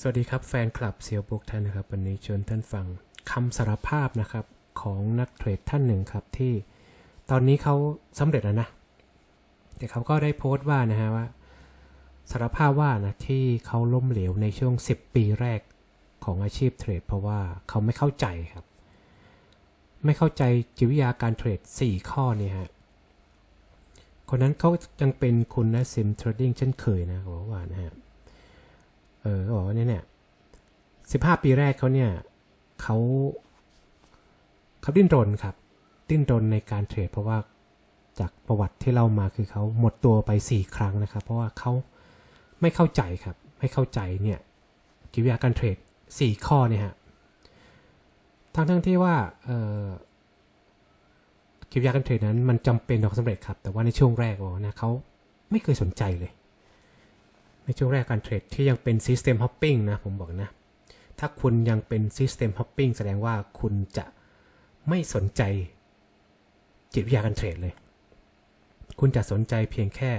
สวัสดีครับแฟนคลับเซียวบุกท่านนะครับ วันนี้ชวนท่านฟังคำสารภาพนะครับของนักเทรดท่านหนึ่งครับที่ตอนนี้เขาสำเร็จแล้วนะ แต่เขาก็ได้โพสต์ว่านะฮะว่าสารภาพว่านะที่เขาล้มเหลวในช่วง 10 ปีแรกของอาชีพเทรดเพราะว่าเขาไม่เข้าใจครับ ไม่เข้าใจจิตวิทยาการเทรด 4 ข้อเนี่ยฮะคนนั้นเขายังเป็นคุณนะซิมเทรดดิ้งเช่นเคยนะเขาบอกว่านะฮะ ออเขาบอกว่าเนี่ยเนี่ยสิบห้าปีแรกเขาเนี่ยเขาเขาดิ้นรนครับ ดิ้นรนในการเทรดเพราะว่าจากประวัติที่เล่ามาคือเขาหมดตัวไปสี่ครั้งนะครับ เพราะว่าเขาไม่เข้าใจครับ ไม่เข้าใจเนี่ยจิตวิยาการเทรดสี่ข้อเนี่ยฮะทั้งทั้งที่ว่าเออจิตวิยาการเทรดนั้นมันจำเป็นต่อความสำเร็จครับ แต่ว่าในช่วงแรกอ๋อนะเขาไม่เคยสนใจเลย ในช่วงแรกการเทรดที่ยังเป็น System Hopping นะผมบอกนะ ถ้าคุณยังเป็น System Hopping แสดงว่าคุณจะไม่สนใจจิตวิทยาการเทรดเลย คุณจะสนใจเพียงแค่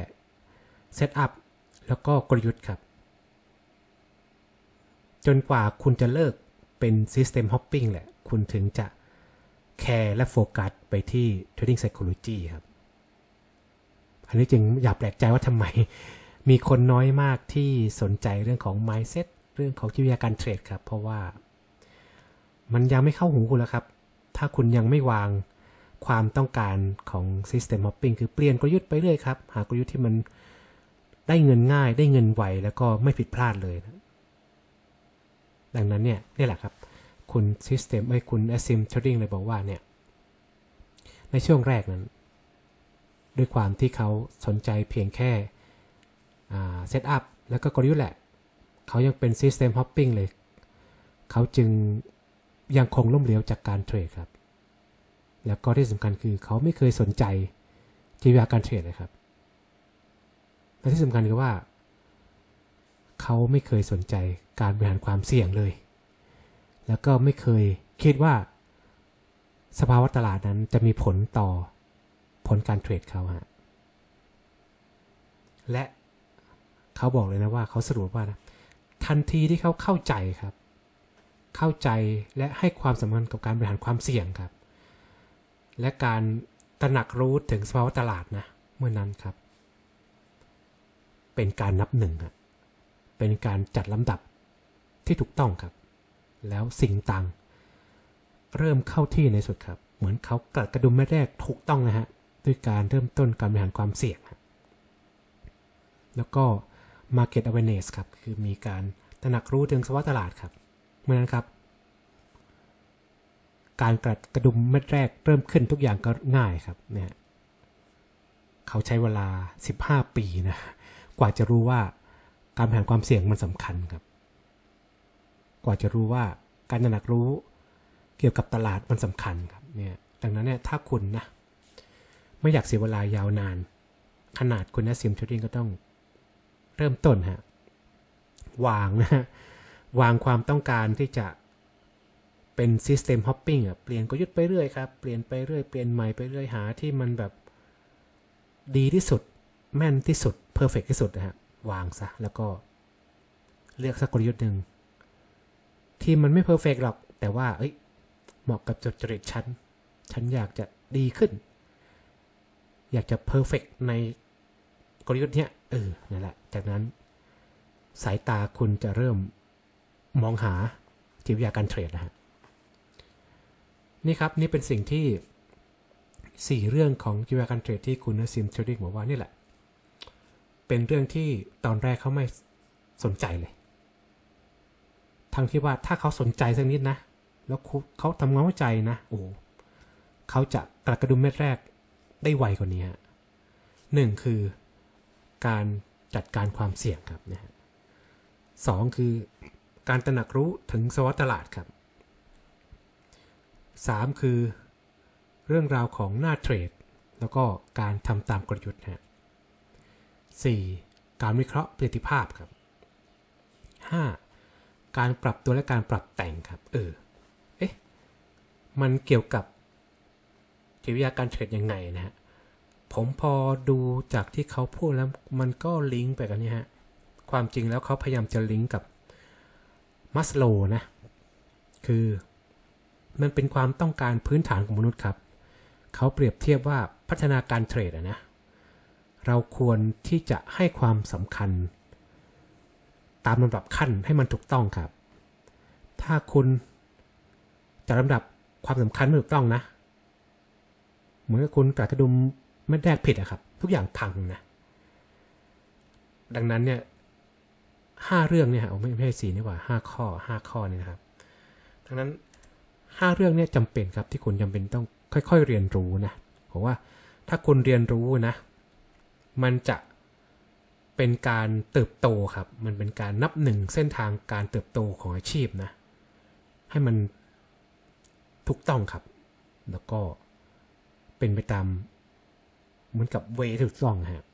Setup แล้วก็กลยุทธ์ครับ จนกว่าคุณจะเลิกเป็น System Hopping แหละ คุณถึงจะแคร์และโฟกัสไปที่ Trading Psychology ครับ อันนี้จึงอย่าแปลกใจว่าทำไม มีคนน้อยมากที่สนใจเรื่องของ mindset เรื่องของจิตวิทยาการเทรดครับ เพราะว่า มันยังไม่เข้าหูคุณแล้วครับ ถ้าคุณยังไม่วางความต้องการของ system hopping คือเปลี่ยนกลยุทธ์ไปเรื่อยครับ หากลยุทธ์ที่มันได้เงินง่าย ได้เงินไวแล้วก็ไม่ผิดพลาดเลยนะดังนั้นเนี่ยนี่แหละครับ คุณ system ไอ้คุณ asim trading เลยบอกว่าเนี่ยในช่วงแรกนั้น ด้วยความที่เขาสนใจเพียงแค่ เซตอัพแล้วก็กลยุทธ์แหละ เขายังเป็น System Hopping เลย เขาจึงยังคงล้มเหลวจากการเทรดครับ แล้วก็ที่สำคัญคือเขาไม่เคยสนใจจิตวิทยาการเทรดเลยครับและที่สำคัญคือว่า เขาไม่เคยสนใจการบริหารความเสี่ยงเลย แล้วก็ไม่เคยคิดว่า สภาวะตลาดนั้นจะมีผลต่อผลการเทรดเขาฮะและ เขาบอกเลยนะว่าเขาสรุปว่านะทันทีที่เขาเข้าใจครับ เข้าใจและให้ความสำคัญกับการบริหารความเสี่ยงครับ และการตระหนักรู้ถึงสภาวะตลาดนะเมื่อนั้นครับ เป็นการนับหนึ่งครับเป็นการจัดลำดับที่ถูกต้องครับ แล้วสิ่งต่าง เริ่มเข้าที่ในสุดครับ เหมือนเขากระกระดุมแม่แรกถูกต้องนะฮะด้วยการเริ่มต้นการบริหารความเสี่ยง แล้วก็ Market Awareness ครับ คือมีการตระหนักรู้ถึงสภาวะตลาดครับ เมื่อนั้นครับ การกระกระดุมเม็ดแรกเริ่มขึ้นทุกอย่างก็ง่ายครับเนี่ยเขาใช้เวลา 15 ปีนะ กว่าจะรู้ว่าการบริหารความเสี่ยงมันสำคัญครับ กว่าจะรู้ว่าการตระหนักรู้เกี่ยวกับตลาดมันสำคัญครับเนี่ยดังนั้นเนี่ยถ้าคุณนะไม่อยากเสียเวลายาวนาน ขนาดคุณนะซิมทรดดิ้งก็ต้อง เริ่มต้นฮะวางนะฮะวางความต้องการที่จะเป็น System Hopping อะเปลี่ยนกลยุทธ์ไปเรื่อยครับ เปลี่ยนไปเรื่อยเปลี่ยนใหม่ไปเรื่อยหาที่มันแบบดีที่สุด แม่นที่สุด Perfect ที่สุดนะฮะวางซะแล้วก็เลือกสักกลยุทธ์หนึ่งที่มันไม่ Perfect หรอก แต่ว่าเอ้ยเหมาะกับจดจริตฉัน ฉันอยากจะดีขึ้น อยากจะ Perfect ในกลยุทธ์เนี้ย เออนั่นแหละ จากนั้น สายตาคุณจะเริ่มมองหาจิตวิทยาการเทรดนะฮะนี่ครับนี่เป็นสิ่งที่ 4 เรื่องของจิตวิทยาการเทรดที่คุณนซิมเทรดดิ้งบอกว่านี่แหละ เป็นเรื่องที่ตอนแรกเขาไม่สนใจเลยทั้งที่ว่าถ้าเขาสนใจสักนิดนะ แล้วเขาทำงานวิจัยนะโอ้เขาจะกระกระดุมเม็ดแรกได้ไวกว่านี้ฮะหนึ่งคือ การจัดการความเสี่ยงครับนะฮะสองคือการตระหนักรู้ถึงสวัสดตลาดครับสามคือ เรื่องราวของหน้าเทรด แล้วก็การทำตามกลยุทธ์ฮะสี่การวิเคราะห์ประสิทธิภาพครับห้าการปรับตัวและการปรับแต่งครับเออเอ๊ะมันเกี่ยวกับจิตวิทยาการเทรดยังไงนะฮะ ผมพอดูจากที่เขาพูดแล้วมันก็ลิงก์ไปกันนี่ฮะ ความจริงแล้วเขาพยายามจะลิงก์กับมัสโลนะ คือมันเป็นความต้องการพื้นฐานของมนุษย์ครับ เขาเปรียบเทียบว่าพัฒนาการเทรดนะ เราควรที่จะให้ความสำคัญ ตามลำดับขั้นให้มันถูกต้องครับ ถ้าคุณจัดลำดับความสำคัญไม่ถูกต้องนะ เหมือนกับคุณกระดุม ไม่แรกผิดอะครับ ทุกอย่างพังนะ ดังนั้นเนี่ยห้าเรื่องเนี่ยไม่ไม่ใช่สี่นี่หว่าห้าข้อห้าข้อเนี่ยนะครับดังนั้นห้าเรื่องเนี่ยจำเป็นครับที่คุณจำเป็นต้องค่อย ๆ เรียนรู้นะผมว่าถ้าคุณเรียนรู้นะ มันจะเป็นการเติบโตครับ มันเป็นการนับหนึ่งเส้นทางการเติบโตของอาชีพนะ ให้มันถูกต้องครับ แล้วก็เป็นไปตาม เหมือนกับเวถูกต้องฮะ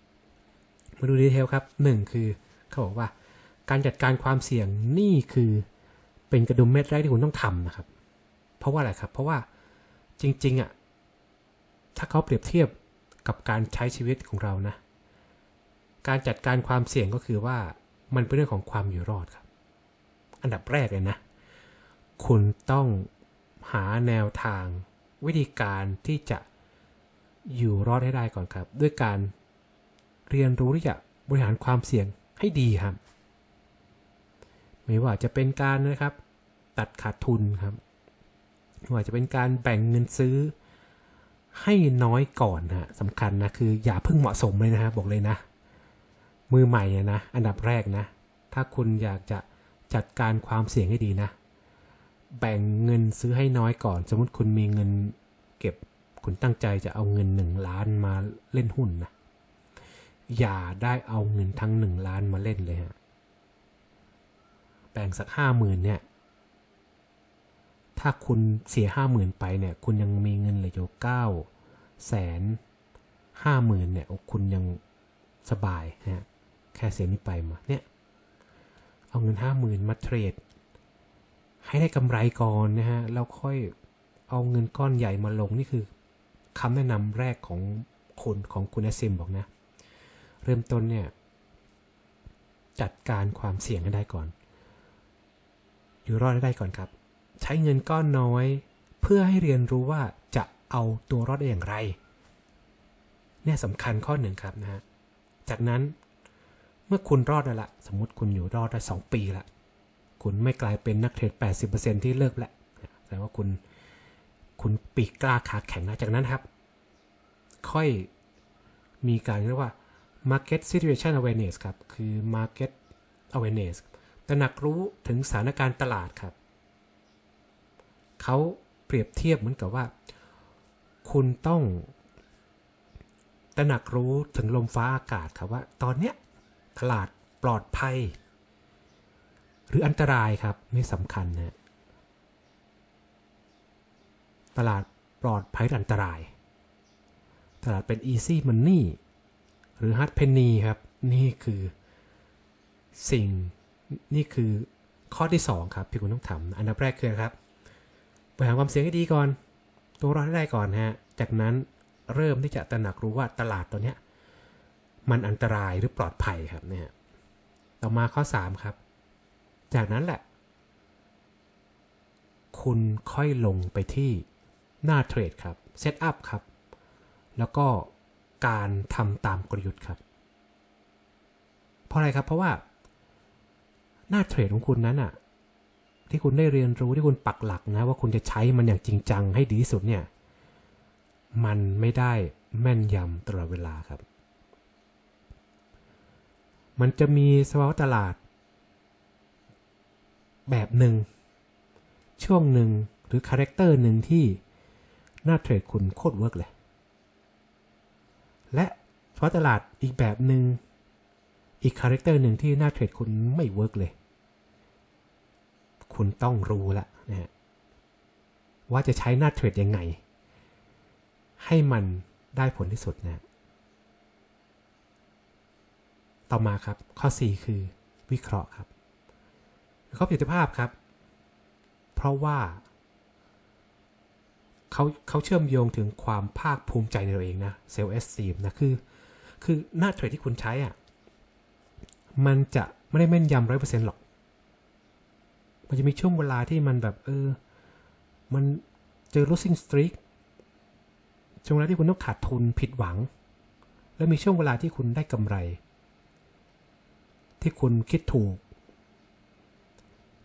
มาดูดีเทลครับหนึ่งคือเขาบอกว่า การจัดการความเสี่ยงนี่คือเป็นกระดุมเม็ดแรกที่คุณต้องทำนะครับ เพราะว่าอะไรครับ เพราะว่าจริงๆอะถ้าเขาเปรียบเทียบกับการใช้ชีวิตของเรานะ การจัดการความเสี่ยงก็คือว่ามันเป็นเรื่องของความอยู่รอดครับ อันดับแรกเลยนะ คุณต้องหาแนวทางวิธีการที่จะ อยู่รอดให้ได้ก่อนครับ ด้วยการเรียนรู้ที่จะบริหารความเสี่ยงให้ดีครับ ไม่ว่าจะเป็นการนะครับ ตัดขาดทุนครับไม่ว่าจะเป็นการแบ่งเงินซื้อให้น้อยก่อนนะสำคัญนะคืออย่าเพิ่งเหมาะสมเลยนะฮะบอกเลยนะ มือใหม่อะนะอันดับแรกนะ ถ้าคุณอยากจะจัดการความเสี่ยงให้ดีนะ แบ่งเงินซื้อให้น้อยก่อน สมมติคุณมีเงินเก็บ คุณตั้งใจจะเอาเงินหนึ่งล้านมาเล่นหุ้นนะอย่าได้เอาเงินทั้งหนึ่งล้านมาเล่นเลยฮะแบ่งสักห้าหมื่นเนี่ย ถ้าคุณเสียห้าหมื่นไปเนี่ย คุณยังมีเงินเหลืออยู่เก้าแสนห้าหมื่นเนี่ยโอ้คุณยังสบายฮะแค่เสียนี้ไปมาเนี่ย เอาเงินห้าหมื่นมาเทรด ให้ได้กำไรก่อนนะฮะแล้วค่อยเอาเงินก้อนใหญ่มาลงนี่คือ คำแนะนำแรกของคนของคุณแอซิมบอกนะ เริ่มต้นเนี่ย จัดการความเสี่ยงให้ได้ก่อน อยู่รอดได้ก่อนครับ ใช้เงินก้อนน้อย เพื่อให้เรียนรู้ว่าจะเอาตัวรอดได้อย่างไร เนี่ยสำคัญข้อหนึ่งครับนะฮะจากนั้นเมื่อคุณรอดแล้วละสมมติคุณอยู่รอดได้สองปีละคุณไม่กลายเป็นนักเทรด 80%ที่เลิกแล้วแต่ว่าคุณ คุณปีกกล้าขาแข็งนะจากนั้นครับ ค่อยมีการเรียกว่า market situation awareness ครับ คือ market awareness ตระหนักรู้ถึงสถานการณ์ตลาดครับ เขาเปรียบเทียบเหมือนกับว่า คุณต้อง ตระหนักรู้ถึงลมฟ้าอากาศครับว่า ตอนเนี้ยตลาดปลอดภัย หรืออันตรายครับนี่สำคัญนะ ตลาดปลอดภัยหรืออันตราย ตลาดเป็น easy money หรือ hard penny ครับ นี่คือสิ่งนี่คือข้อที่ 2 ครับที่คุณต้องทำอันดับแรกคือครับบริหารความเสี่ยงให้ดีก่อน ตัวรอดให้ได้ก่อนฮะ จากนั้นเริ่มที่จะตระหนักรู้ว่าตลาดตัวเนี้ยมันอันตรายหรือปลอดภัยครับเนี่ยต่อมาข้อ 3 ครับ จากนั้นแหละ คุณค่อยลงไปที่ หน้าเทรดครับเซตอัพครับ แล้วก็การทำตามกลยุทธ์ครับ เพราะอะไรครับเพราะว่า หน้าเทรดของคุณนั้นอะที่คุณได้เรียนรู้ที่คุณปักหลักนะ ว่าคุณจะใช้มันอย่างจริงจังให้ดีที่สุดเนี่ย มันไม่ได้แม่นยำตลอดเวลาครับ มันจะมีสภาวะตลาด แบบหนึ่งช่วงหนึ่งหรือคาแรคเตอร์หนึ่งที่ หน้าเทรดคุณโคตรเวิร์กเลย และสภาะตลาดอีกแบบหนึ่งอีกคาแรคเตอร์หนึ่งที่หน้าเทรดคุณไม่เวิร์กเลย คุณต้องรู้ละนะฮะว่าจะใช้หน้าเทรดยังไง ให้มันได้ผลที่สุดนะต่อมาครับ ข้อ 4 คือวิเคราะห์ครับข้อประสิทธิภาพครับ เพราะว่า เขาเขาเชื่อมโยงถึงความภาคภูมิใจในตัวเองนะเซลล์เอสซีมนะคือ คือหน้าเทรดที่คุณใช้อะมันจะไม่ได้แม่นยำร้อยเปอร์เซ็นต์หรอก มันจะมีช่วงเวลาที่มันแบบเออ มันเจอ losing streak ช่วงเวลาที่คุณต้องขาดทุนผิดหวัง แล้วมีช่วงเวลาที่คุณได้กำไร ที่คุณคิดถูก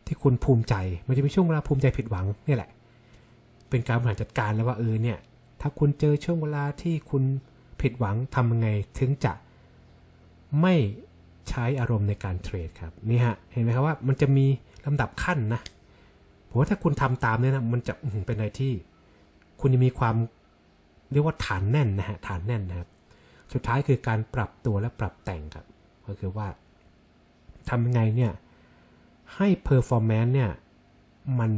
ที่คุณภูมิใจ มันจะมีช่วงเวลาภูมิใจผิดหวังนี่แหละ เป็นการบริหารจัดการแล้วว่าเออเนี่ย ถ้าคุณเจอช่วงเวลาที่คุณผิดหวังทำยังไงถึงจะไม่ใช้อารมณ์ในการเทรดครับนี่ฮะเห็นไหมครับว่ามันจะมีลำดับขั้นนะผมว่าถ้าคุณทำตามเนี่ยนะมันจะเป็นอะไรที่ คุณจะมีความเรียกว่าฐานแน่นนะฮะฐานแน่นนะครับ สุดท้ายคือการปรับตัวและปรับแต่งครับ ก็คือว่าทำยังไงเนี่ยให้ performance เนี่ยมัน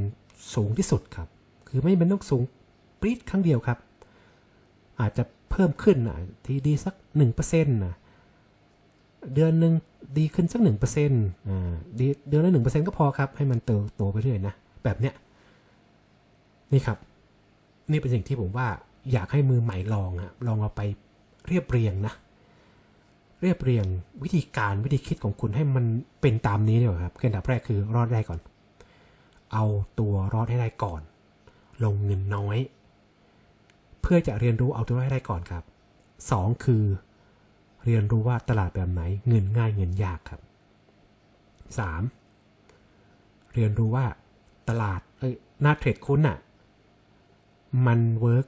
สูงที่สุดครับ คือไม่เป็นต้องสูงปรี๊ดครั้งเดียวครับ อาจจะเพิ่มขึ้นนะทีดีสัก1%นะเดือนหนึ่งดีขึ้นสัก1%อ่าดีเดือนละ1%ก็พอครับ ให้มันเติบโตไปเรื่อยนะ แบบเนี้ย นี่ครับ นี่เป็นสิ่งที่ผมว่าอยากให้มือใหม่ลองฮะลองเอาไปเรียบเรียงนะ เรียบเรียงวิธีการวิธีคิดของคุณให้มันเป็นตามนี้ดีกว่าครับอันดับแรกคือรอดได้ก่อน เอาตัวรอดให้ได้ก่อน ลงเงินน้อย เพื่อจะเรียนรู้เอาตัวรอดให้ได้ก่อนครับสองคือ เรียนรู้ว่าตลาดแบบไหนเงินง่ายเงินยากครับสามเรียนรู้ว่าตลาดเอ้ยหน้าเทรดคุณน่ะมันเวิร์ก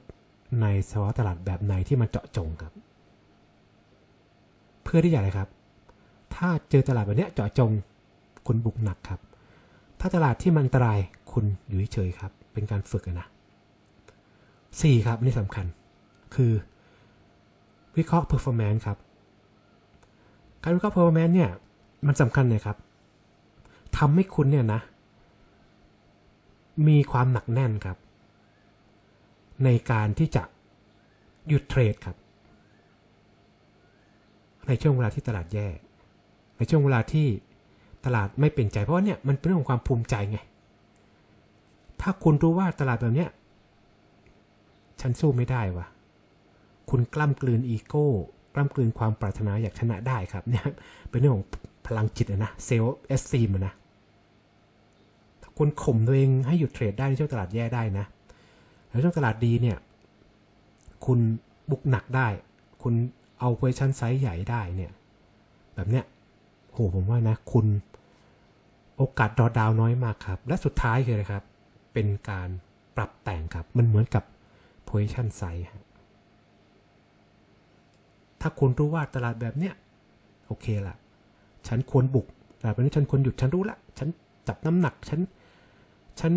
ในสภาวะตลาดแบบไหนที่มันเจาะจงครับ เพื่อที่จะอะไรครับ ถ้าเจอตลาดแบบเนี้ยเจาะจง คุณบุกหนักครับ ถ้าตลาดที่มันอันตรายคุณอยู่เฉยครับ เป็นการฝึกนะสี่ครับนนี่สำคัญ คือวิเคราะห์ performance ครับ การวิเคราะห์ performance เนี่ย มันสำคัญนะครับทำให้คุณเนี่ยนะ มีความหนักแน่นครับ ในการที่จะหยุดเทรดครับ ในช่วงเวลาที่ตลาดแย่ ในช่วงเวลาที่ตลาดไม่เป็นใจเพราะว่าเนี่ยมันเป็นเรื่องของความภูมิใจไง ถ้าคุณรู้ว่าตลาดแบบเนี้ย ฉันสู้ไม่ได้วะคุณกล้ำกลืนอีโก้กล้ำกลืนความปรารถนาอยากชนะได้ครับเนี่ยเป็นเรื่องของพลังจิตอะนะเซลล์เอสซีมนะถ้าคุณข่มตัวเองให้หยุดเทรดได้ในช่วงตลาดแย่ได้นะ แล้วช่วงตลาดดีเนี่ย คุณบุกหนักได้ คุณเอาเวอร์ชันไซส์ใหญ่ได้เนี่ย แบบเนี้ยโหผมว่านะ คุณโอกาสดอดาวน้อยมากครับ และสุดท้ายคืออะไรครับ เป็นการปรับแต่งครับ มันเหมือนกับ position size ฮะถ้าคุณรู้ว่าตลาดแบบเนี้ยโอเคละฉันควรบุกตลาดแบบนี้ฉันควรหยุดฉันรู้ละ ฉันจับน้ำหนักฉันฉัน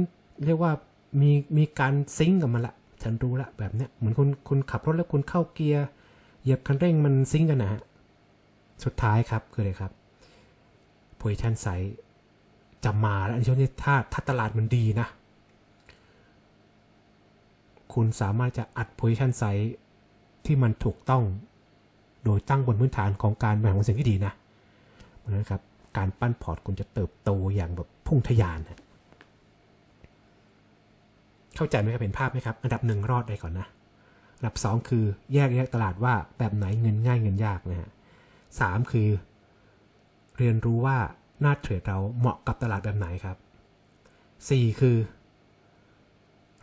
เรียกว่ามีมีการซิงกับมันละ ฉันรู้ละแบบเนี้ยเหมือนคุณคุณขับรถแล้วคุณเข้าเกียร์เหยียบคันเร่งมันซิงก์กันนะฮะสุดท้ายครับคืออะไรครับ position size จะมาแล้วในช่วงนี้ถ้าถ้าตลาดมันดีนะ คุณสามารถจะอัด position size ที่มันถูกต้อง โดยตั้งบนพื้นฐานของการบริหารความเสี่งที่ดีนะเพราะครับ การปั้นพอร์ตคุณจะเติบโตอย่างแบบพุ่งทะยานฮะเข้าใจไหมครับเห็นภาพไหมครับ อันดับหนึ่งรอดได้ก่อนนะ อันดับสองคือแยกแยกตลาดว่าแบบไหนเงินง่ายเงินยากนะฮะสามคือ เรียนรู้ว่าหน้าเทรดเราเหมาะกับตลาดแบบไหนครับ4คือ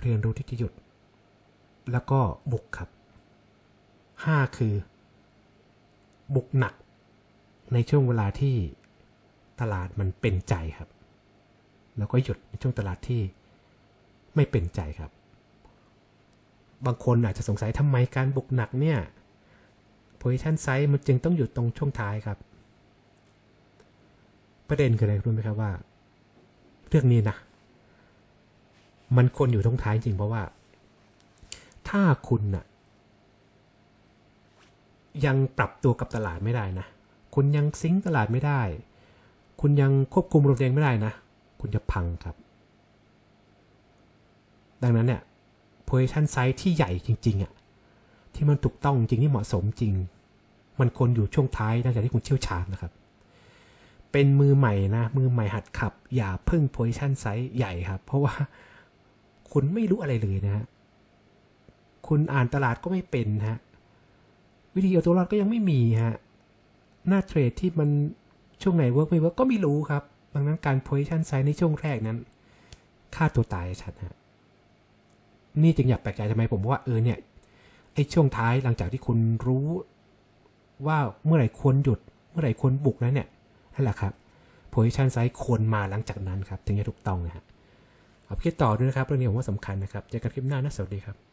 เรียนรู้ที่จะหยุด แล้วก็บุกครับ 5 คือ บุกหนัก ในช่วงเวลาที่ตลาดมันเป็นใจครับ แล้วก็หยุดในช่วงตลาดที่ไม่เป็นใจครับ บางคนอาจจะสงสัยทำไมการบุกหนักเนี่ย position size มันจึงต้องหยุดตรงช่วงท้ายครับ ประเด็นคืออะไรรู้ไหมครับว่า เรื่องนี้นะมันควรอยู่ตรงท้ายจริงเพราะว่า ถ้าคุณน่ะ ยังปรับตัวกับตลาดไม่ได้นะ คุณยังซิงตลาดไม่ได้ คุณยังควบคุมรมเองไม่ได้นะ คุณจะพังครับ ดังนั้นเนี่ย position size ที่ใหญ่จริงๆอะ่ะที่มันถูกต้องจริงที่เหมาะสมจริง มันควรอยู่ช่วงท้ายหลังจากที่คุณเชี่ยวชาญนะครับ เป็นมือใหม่นะ มือใหม่หัดขับ อย่าเพึ่งโพ i ชันไซส์ใหญ่ครับ เพราะว่าคุณไม่รู้อะไรเลยนะฮะ คุณอ่านตลาดก็ไม่เป็นฮะ วิธีเอาตัวรอดก็ยังไม่มีฮะ หน้าเทรดที่มันช่วงไหนเวิร์กไม่เวิร์กก็ไม่รู้ครับ ดังนั้นการ position size ในช่วงแรกนั้นฆ่าตัวตายชัดฮะ นี่จึงอยากแปลกใจทำไมผมว่าเออเนี่ยไอ้ช่วงท้ายหลังจากที่คุณรู้ว่าเมื่อไหร่ควรหยุด เมื่อไหร่ควรบุกแล้วเนี่ยนั่นแหละครับ position size ควรมาหลังจากนั้นครับ ถึงจะถูกต้องนะฮะเอาไปคิดต่อด้วยนะครับเรื่องนี้ผมว่าสำคัญนะครับเจอกันคลิปหน้านะสวัสดีครับ